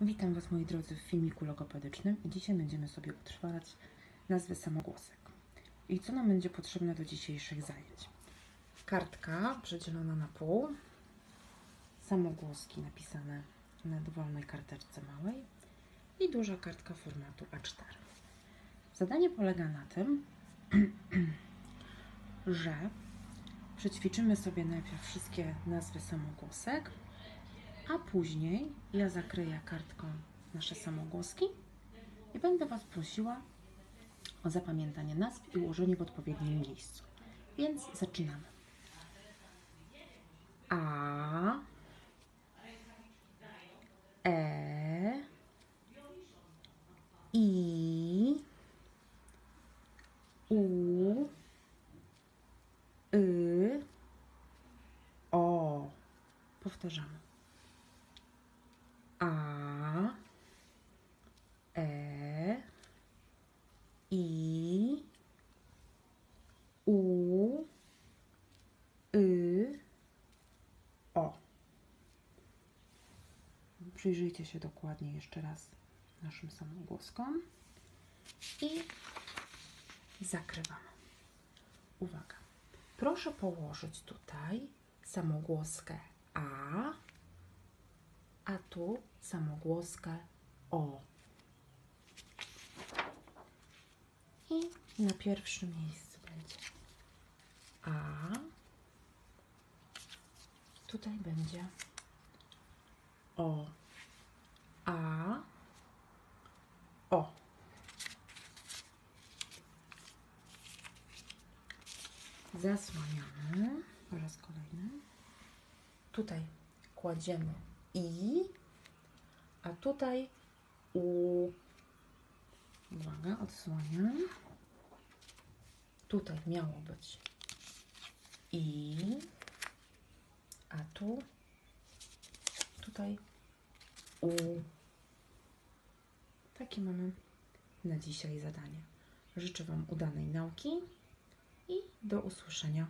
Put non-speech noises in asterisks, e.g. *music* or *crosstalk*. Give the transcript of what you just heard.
Witam Was moi drodzy w filmiku logopedycznym i dzisiaj będziemy sobie utrwalać nazwy samogłosek. I co nam będzie potrzebne do dzisiejszych zajęć? Kartka przedzielona na pół, samogłoski napisane na dowolnej karteczce małej i duża kartka formatu A4. Zadanie polega na tym, *clears throat* że przećwiczymy sobie najpierw wszystkie nazwy samogłosek, a później ja zakryję kartką nasze samogłoski i będę Was prosiła o zapamiętanie nazw i ułożenie w odpowiednim miejscu. Więc zaczynamy. A E I U Y O Powtarzamy. A E I U Y O Przyjrzyjcie się dokładnie jeszcze raz naszym samogłoskom i zakrywamy. Uwaga. Proszę położyć tutaj samogłoskę A, a tu samogłoskę O. I na pierwszym miejscu będzie A. Tutaj będzie O. A. O. Zasłaniamy po raz kolejny. Tutaj kładziemy i, a tutaj u. Uwaga, odsłaniam. Tutaj miało być i, tu, tutaj u. Takie mamy na dzisiaj zadanie. Życzę Wam udanej nauki i do usłyszenia